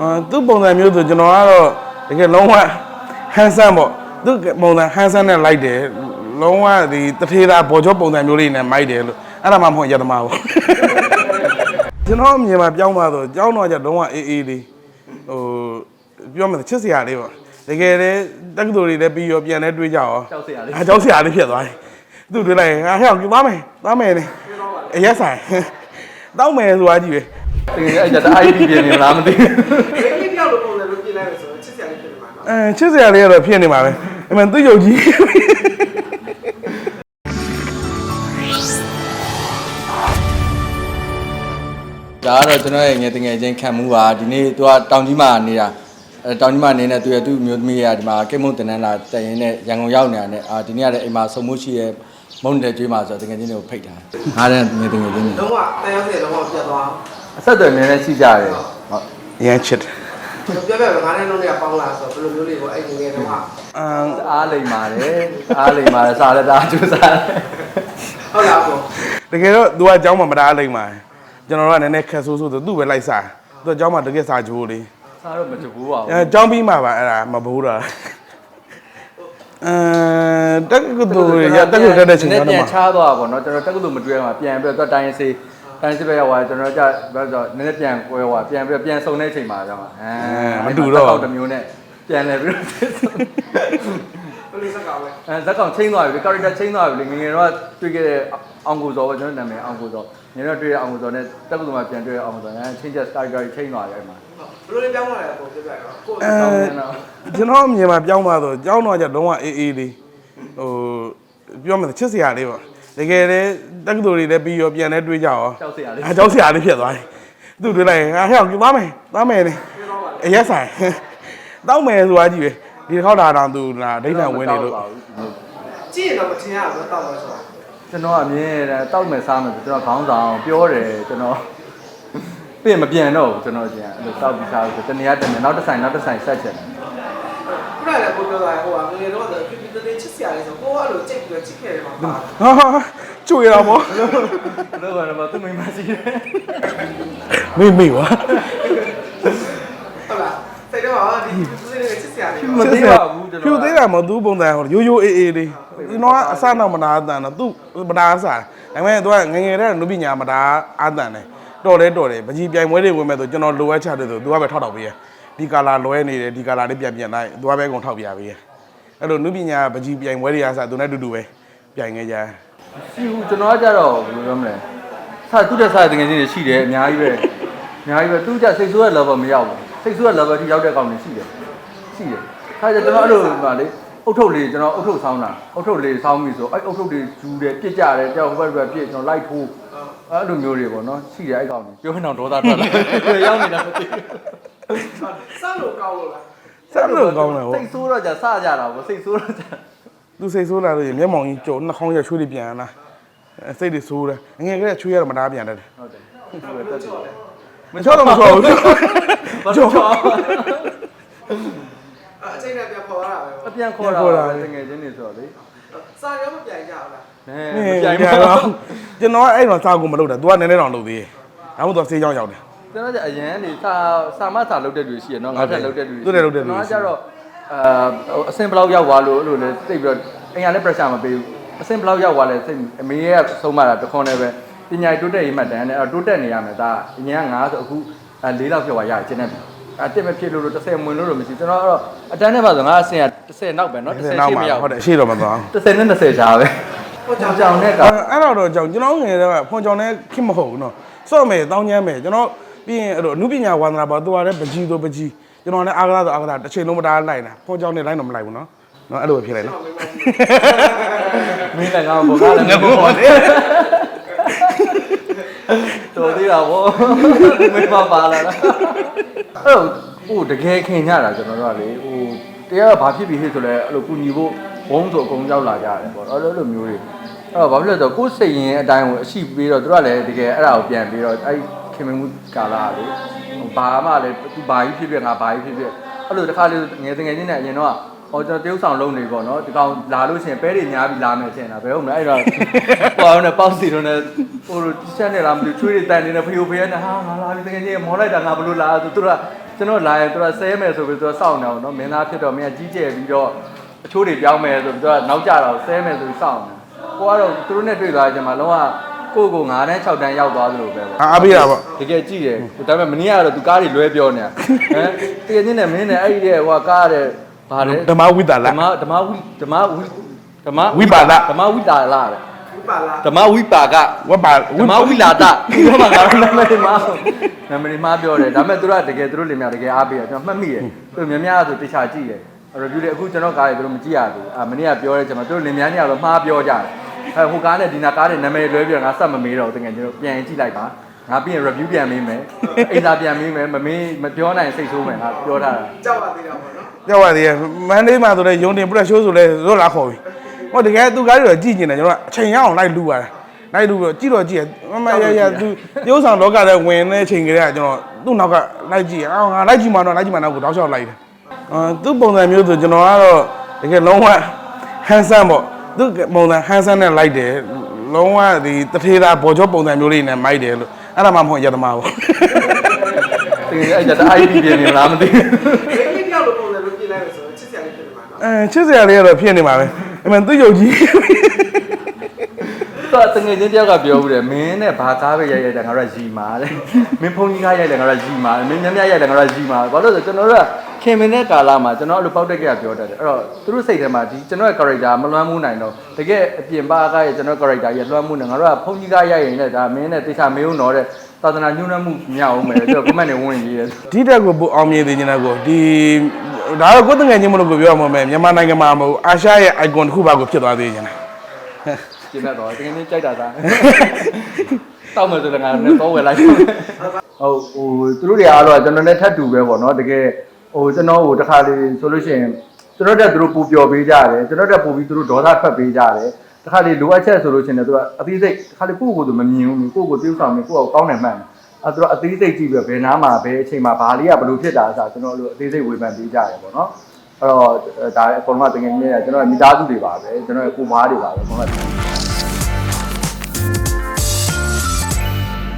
အာသူ့ပုံစံမျိုးဆိုကျွန်တော်ကတော့တကယ်လုံးဝဟန်ဆန်ပေါ့သူ့ပုံစံဟန်ဆန်နဲ့လိုက်တယ်လုံးဝဒီတထေတာဘော်ကျော်ပုံစံမျိုးလေးနဲ့မိုက်တယ်လို့အဲ့ဒါမှမဟုတ်ရသမားပေါ့ကျွန်တော်အမြင်မှာပြောင်းသွားတော့ကြောင်းတော့ကြလုံးဝအေးအေးလေးဟိုပြောမယ်ဆိုချစ်စရာလေးပေါ့တကယ်လေတက္ကသိုလ်တွေလည်းပြီးရောပြန်လဲတွေးကြရောကြောက်စရာလေးအဲကြောက်စရာလေးဖြစ်သွားတယ်သူ့တွေးလိုက်ငါဟဲ့အောင်သွားမယ်သွားမယ်နေအရက်ဆိုင် တောက်မယ်ဆိုတာကြီးပဲတကယ်အဲ့ဒါ ID ပြင်နေလားမသိဘူးဒီနေ့ပြောက်လို့ပုံစံလို့ပြင်လိုက်လို့ဆိုတော့ချစ်စရာလေးဖြစ်နေမှာနော်အဲချစ်စရာလေးကတော့ဖြစ်နေမှာပဲအမှန်သူ့ယုတ်ကြီးဒါကတော့ကျွန်တော်ရဲ့ငယ်တငယ်ချင်းခံမှုပါဒီနေ့သူကတောင်ကြီးမှာနေတာအဲ တောင်ကြီးမှာနေတဲ့သူရဲ့သူ့မျိုးသမီးကဒီမှာကိမုန်တနန်းလာတက်ရင်နဲ့ရန်ကုန်ရောက်နေတာနဲ့အာဒီနေ့ကလည်းအိမ်မှာဆုံမှုရှိရဲ့မုန်းတဲ့ကျွေးမှာဆိုတော့တကယ်ချင်းတွေကိုဖိတ်တာအားတဲ့ငယ်တငယ်ချင်းတွေ လုံးဝတန်ရောက်စီလုံးဝပြတ်သွား အဆက်အသွယ်နည်းနည်းရှိကြတယ်ဟုတ် ရမ်းချစ်တယ် ပြောပြပြငါနဲ့လုံးတွေကပေါင်းလာဆိုတော့ဘယ်လိုမျိုးလေးကိုအဲ့ဒီငယ်တော့ဟာ အမ် အားလိမ်ပါတယ်အားလိမ်ပါတယ်စားလက်သားကျူစားတယ် ဟုတ်လားပေါ့ တကယ်တော့ तू ကအเจ้าမှာမတားလိမ့်မှာကျွန်တော်တို့ကနည်းနည်းခက်ဆိုးဆိုးဆိုသူ့ပဲလိုက်စားသူကအเจ้าမှာတကယ်စားကြိုးလေး စားတော့မကြဘူးပါဘူးအဲကြောင်းပြီးမှပါအဲ့ဒါမဘိုးတာအဲတက္ကသိုလ်ရတက္ကသိုလ်တက်တဲ့ချိန်ကတော့ပြန်ချားသွားတာပေါ့နော်ကျွန်တော်တက္ကသိုလ်မတွေ့မှပြန်ပြီးတော့တိုင်းစေးတိုင်းစစ်ပဲရောက်သွားကျွန်တော်ကြဘာလို့ဆိုနည်းနည်းပြန်ကွဲသွားပြန်ပြီးပြန်ဆုံတဲ့အချိန်မှာကျွန်မအဲမတူတော့တော့တမျိုးနဲ့ပြန်လဲပြီးတော့ဘယ်လိုစက်ကောင်လဲအဲစက်ကောင်ချင်းသွားပြီ character ချင်းသွားပြီငငယ်တော့တွေ့ခဲ့တဲ့အောင်ကိုစောပဲကျွန်တော်နာမည်အောင်ကိုစော ငယ်တော့တွေ့တဲ့အောင်ကိုစောနဲ့တက္ကသိုလ်မှာပြန်တွေ့တဲ့အောင်ကိုစောအဲချင်းချက်စတာကာချင်းသွားတယ်အဲ့မှာဘယ်လိုလေးပြောင်းလာလဲပေါ့ပြောပြတော့ကိုအဲကျွန်တော်အမြင်မှာပြောင်းသွားတော့ကြောင်းတော့ကြလုံးဝအေးအေးလေးဟိုပြောမယ်ဆိုချစ်စရာလေးပေါ့တကယ်လေတက္ကသိုလ်တွေလည်းပြီးရောပြန်လဲတွေးကြရောကြောက်စရာလေးအဲကြောက်စရာလေးဖြစ်သွားတယ်သူ့တွေးလိုက်ငါဟဲ့အောင်သွားမယ်သွားမယ်နေအရက်ဆိုင်တောက်မယ်ဆိုတာကြီးပဲဒီတစ်ခေါက်လာတော့သူလာဒိဋ္ဌံဝင်နေလို့ကြည့်ရင်တော့မထင်ရဘူးတော့တော့ဆိုတော့ ကျွန်တော်အမြင်ရတယ်တောက်မယ်စားမယ်ဆိုကျွန်တော်ခေါင်းဆောင်ပြောတယ်ကျွန်တော်ပြင်မပြန်တော့ဘူးကျွန်တော်ကျန်အဲ့လိုတောက်ပြီးစားဆိုတနေရာတနေနောက်တစ်ဆိုင်နောက်တစ်ဆိုင်ဆက်ချက်တယ်ခုနကလည်းကိုပြောတာဟိုကငယ်တော့ဆိုပြပြတဲ့ချစ်စရာလေးဆိုကိုကအဲ့လိုကြိတ်ပြီးချစ်ခဲ့တယ်မှာပါဟာကျွေရပါဘောဘယ်လိုကတော့သူမိမရှိတယ်မေ့မေ့ဝါဟုတ်လား စိတ်တော့ဒီသူစိတ်နဲ့ချစ်စရာလေးမသိပါဘူးကျွန်တော်ဖြူသေးတာမဟုတ်သူပုံစံဟိုရိုးရိုးအေးအေးလေးကျွန်တော်ကအစတော့မနာအတန်တော့သူမနာစားဒါပေမဲ့သူကငငယ်တဲ့နုပညာမနာအတန်တယ်တော်တယ်တော်တယ်ပကြီးပြိုင်ပွဲတွေဝင်မဲ့ဆိုကျွန်တော်လိုအပ်ချတယ်ဆိုသူကပဲထောက်တော့ပေးရဒီကာလာလွဲနေတယ်ဒီကာလာလေးပြန်ပြန်လိုက်သူကပဲအကုန်ထောက်ပြပေးရအဲ့လိုနုပညာပကြီးပြိုင်ပွဲတွေကစသူနဲ့တူတူပဲပြိုင်ခဲ့ကြရှိဘူးကျွန်တော်ကကြတော့ဘယ်လိုပြောမလဲစသူတက်စားတဲ့ငယ်ချင်းတွေရှိတယ်အများကြီးပဲအများကြီးပဲသူကြစိတ်ဆိုးတဲ့ level မရောက်ဘူး စိတ်ဆိုးတဲ့ level ထိရောက်တဲ့ကောင်တွေရှိတယ်ရှိတယ်ခါကျကျွန်တော်အဲ့လိုပါလေအုတ်ထုတ်လေးကျွန်တော်အုတ်ထုတ်ဆောင်းတာအုတ်ထုတ်လေးဆောင်းပြီဆိုအဲ့အုတ်ထုတ်လေးယူတယ်ပြစ်ကြတယ်ကြောက်ဘက်ဘက်ပြစ်ကျွန်တော်လိုက်ထိုးအဲ့လိုမျိုးတွေပေါ့နော်ရှိတယ်အဲ့ကောင်တွေပြောရင်တော့ဒေါသထွက်လာရောက်နေတာမသိဘူး စလို့ကောင်းလို့လား ဆက်လို့ကောင်းတယ်ဟို စိတ်ဆိုးတော့じゃစကြတာပေါ့စိတ်ဆိုးတော့じゃ သူစိတ်ဆိုးလာလို့မျက်မှောင်ကြီးကြုံနှာခေါင်းရချွေးတွေပြန်လာစိတ်တွေဆိုးတယ်ငငယ်ကလေးချွေးရတော့မနာပြန်တယ် ဟုတ်တယ်ဟုတ်တယ်တက်တယ် မချောတော့မချောဘူး ဘာလို့ချောအချိန်နဲ့ပြန်ပေါ်လာတာပဲအပြန်ခေါ်တာပဲငယ်ချင်းတွေဆိုတော့လေစာရောမပြိုင်ကြဘူးလားအဲမမပြိုပြိုင်င်ပါပါဘူးကျွန်တော်ကအဲ့တော့စာကူမလုပ်တာ तू ကနည်းနည်းတော့လုပ်သေးတယ်ဒါမှမဟုတ် तू ဆေးကြောင်းရောက်တယ်ကျွန်တော်ကအရန်နေစာစာမစာလုပ်တဲ့လူရှိရနော်ငါထက်လုပ်တဲ့လူသူ့ထက်လုပ်တဲ့လူရှိကျွန်တော်ကကြတော့အာအစင်ဘလောက်ရောက်သွားလို့အဲ့လိုလေသိပြီးတော့အင်္ဂါလည်း pressure မပေးဘူးအစင်ဘလောက်ရောက်သွားလဲစိတ်အမေရဲ့ဆုံးမတာတခွန်းနဲ့ပဲပညာတိုးတက်ရေးမှတ်တမ်းနဲ့အဲ့တိုးတက်နေရမယ်ဒါအငြင်းက9ဆိုအခု ၄လောက်ပြောပါရကျင်းနေပြီအတက်မဖြစ်လို့လို့30မွင်လို့လို့မရှိကျွန်တော်ကတော့အတန်းနဲ့ပါဆိုငါအစင်က30နောက်ပဲเนาะ30 နောက် ရှိမ မှာ ရောက် ဟုတ်တယ်အရှိတော့မသွား 30နဲ့20ချာပဲဟိုကြောင်ကြောင်နဲ့က အဲ့တော့တော့ကြောင့်ကျွန်တော်ငယ်တော့ဖွန်ကြောင်နဲ့ခင်မဟုတ်ဘူးနော်စော့မယ်တောင်းချမ်းမယ်ကျွန်တော်ပြီးရင်အဲ့လိုအမှုပညာဝါသနာပါ तू ကလည်းပကြီးတော့ပကြီးကျွန်တော်လည်းအားကစားဆိုအားကစားတစ်ချိန်လုံးမတားလိုက်တာဖွန်ကြောင်နဲ့လိုက်တော့မလိုက်ဘူးနော်နော်အဲ့လိုပဲဖြစ်လိုက်နော် မင်းလည်းငါ့ဘောကလည်းငါ့ဘော တော်သေးတာဗောမင်းမပါလာလားအဲ့တော့ဟိုတကယ်ခင်ကြတာကျွန်တော်တို့ကလေဟိုတရားကဘာဖြစ်ပြီးဟဲ့ဆိုလဲအဲ့လိုကုညီဖို့ဘုံဆိုအကုန်ရောက်လာကြတယ်ပေါ့အဲ့လိုလိုမျိုးတွေအဲ့တော့ဘာဖြစ်လဲဆိုတော့ကိုယ်စိတ်ရင်အတိုင်းကိုအရှိပြီးတော့တို့ကလည်းတကယ်အဲ့ဒါကိုပြန်ပြီးတော့အဲ့ခင်မင်းမှုကာလာလေဘာမှလည်းသူဘာကြီးဖြစ်ဖြစ်ငါဘာကြီးဖြစ်ဖြစ်အဲ့လိုတစ်ခါလေငယ်တငယ်ချင်းနဲ့အရင်တော့ ဟဟောကျွန်တော်တရုတ်ဆောင်လုံးနေပေါ့နော်ဒီကောင်လာလို့ရှိရင်ပဲတွေများပြီးလာမယ်ထင်တာဘယ်ဟုတ်မလဲအဲ့တော့ဟိုအောင်နဲ့ပေါ့စီတော့နဲ့ဟိုချက်နဲ့လာမလို့ချွေးတွေတန်နေတဲ့ဖေယိုဖေးနဲ့ဟာငါလာပြီတကယ်ကြီးမောလိုက်တာငါဘလို့လာဆိုသူကကျွန်တော်လာရင်သူကဆဲမယ်ဆိုပြီးသူကစောင့်နေအောင်နော်မင်းသားဖြစ်တော့မင်းကကြီးကျယ်ပြီးတော့အချိုးတွေပြောင်းမယ်ဆိုပြီးသူကနောက်ကျတော့ဆဲမယ်ဆိုပြီးစောင့်နေကိုကတော့သူတို့နဲ့တွေ့သွားကြမှာလုံးဝကိုကို9တန်း6တန်းရောက်သွားသလိုပဲပေါ့အားပေးတာပေါ့တကယ်ကြည့်တယ်ဒါပေမဲ့မနေ့ကတော့သူကားတွေလွဲပြောနေတာဟမ်တကယ်ချင်းနဲ့မင်းနဲ့အဲ့ဒီတဲ့ဟိုကားတဲ့ ဗါတယ်ဓမ္မဝိတာလဓမ္မဓမ္မဝိဓမ္မဝိဓမ္မဝိပါဒဓမ္မဝိတာလာတဲ့ဒီပါလားဓမ္မဝိပါကဝတ်ပါဓမ္မဝိလာတဒီတော့မှငါတို့နာမည်တွေမှာနာမည်တွေမှာပြောတယ်ဒါပေမဲ့သူတို့ကတကယ်သူတို့လင်မြတကယ်အားပေးတယ်ကျွန်တော်မှတ်မိတယ်သူများများဆိုတခြားကြည့်တယ် review တွေအခုကျွန်တော်ကားတွေသူတို့မကြည့်ရဘူးအာမနေ့ကပြောတဲ့ချိန်မှာသူတို့လင်များညတော့မှားပြောကြတယ်အဲဟိုကားနဲ့ဒီနာကားတွေနာမည်လွဲပြီးတော့ငါစက်မမေးတော့ဘူးတကယ်ကျွန်တော်ပြန်ကြည့်လိုက်ပါငါပြီးရင် review ပြန်မေးမယ်အိမ်သာပြန်မေးမယ်မမေးမပြောနိုင်စိတ်ဆိုးမယ်ငါပြောထားတာကြောက်ရသေးတာပေါ့နော် ကြောက်ရသေးတယ်မန်လေးမှာဆိုလဲယုံတင်ပရက်ရှိုးဆိုလဲတို့လာခေါ်ပြီဟောတကယ်သူကားတွေတော့ကြည့်နေတယ်ကျွန်တော်ကအချိန်ရအောင်လိုက်လူရတာလိုက်လူပြီးကြည့်တော့ကြည့်ရမမရရသူရုပ်ဆောင်လောကထဲဝင်တဲ့အချိန်ကလေးကကျွန်တော်သူ့နောက်ကလိုက်ကြည့်အော်ငါလိုက်ကြည့်မှတော့လိုက်ကြည့်မှတော့ကိုတောက်လျှောက်လိုက်တယ်အာသူ့ပုံစံမျိုးဆိုကျွန်တော်ကတော့တကယ်လုံးဝဟန်ဆန်ပေါ့သူ့ပုံစံဟန်ဆန်နဲ့လိုက်တယ်လုံးဝဒီတထေးသားဘော်ကျော်ပုံစံမျိုးလေးနဲ့မိုက်တယ်လို့အဲ့ဒါမှမဟုတ်ရသမားပေါ့တကယ်အဲ့ကြတဲ့ ID ပြင်နေလားမသိဘူး ဆိုတော့ချစ်စရာလေးဖြစ်နေမှာနော်အဲချစ်စရာလေးကတော့ဖြစ်နေမှာပဲအမှန်သူ့ယုတ်ကြီးတော့တငယ်ချင်းတယောက်ကပြောဘူးတယ်မင်းနဲ့ဘာကားပဲရိုက်ရိုက်တယ်ငါတို့ကရီမာတဲ့မင်းဖုန်းကြီးကားရိုက်တယ်ငါတို့ကရီမာမင်းမြတ်မြတ်ရိုက်တယ်ငါတို့ကရီမာဘာလို့လဲဆိုကျွန်တော်တို့ကခင်မင်းတဲ့ကာလမှာကျွန်တော်အဲ့လိုပေါက်တက်ကပြောတတ်တယ်အဲ့တော့သူတို့စိတ်ထဲမှာဒီကျွန်တော်ရဲ့ character မလွမ်းမှုနိုင်တော့တကယ်အပြင်ပါကားရဲ့ကျွန်တော် character ရဲ့လွမ်းမှုနေငါတို့ကဖုန်းကြီးကားရိုက်ရင်လည်းဒါမင်းနဲ့တေချာမေးဦးတော့တဲ့သာသနာညှိုးနှံမှုမြောက်အောင်မယ်ကျွန်တော် comment တွေဝင်ရေးတယ်ဒီတက်ကိုပိုအောင်မြင်သေးနေတာကိုဒီ ဒါတော့ကိုယ်တငယ်ချင်းမလို့ကိုပြောရမှာမယ်မြန်မာနိုင်ငံမှာမဟုတ်အာရှရဲ့ icon တစ်ခုပါကိုဖြစ်သွားသေးတယ်ကျင်းတတ်တော့တကယ်ချင်းကြိုက်တာသားတောက်မယ်ဆိုလည်းငါလည်းတော့ဝယ်လိုက်ဟုတ်ဟိုသူတို့တွေအားတော့ကျွန်တော်နဲ့ထပ်တူပဲပေါ့နော်တကယ်ဟိုကျွန်တော်ဟိုတစ်ခါလေးဆိုလို့ရှိရင်ကျွန်တော်တက်သူတို့ပူပျော်ပေးကြတယ်ကျွန်တော်တက်ပူပြီးသူတို့ဒေါသထွက်ပေးကြတယ်တခါလေးလိုအပ်ချက်ဆိုလို့ရှိရင်သူကအသေးစိတ်တခါလေးကိုယ့်ကိုယ်ကိုယ်သူမမြင်ဘူးကိုယ့်ကိုယ်ကိုယ်ပြုဆောင်နေကိုယ့်ကိုယ်ကောင်းတယ်မှန်တယ် အဲသူတို့အသေးစိတ်ကြည့်ပြီးဘယ်နားမှာဘယ်အချိန်မှာဘာလေးကဘယ်လိုဖြစ်တာအစားကျွန်တော်တို့အသေးစိတ်ဝေဖန်ပေးကြတယ်ပေါ့နော်အဲ့တော့ဒါအကုန်လုံးကတကယ်ကြီးနေကျွန်တော်မိသားစုတွေပါပဲကျွန်တော်ရဲ့ကိုမားတွေပါပဲအကုန်လုံး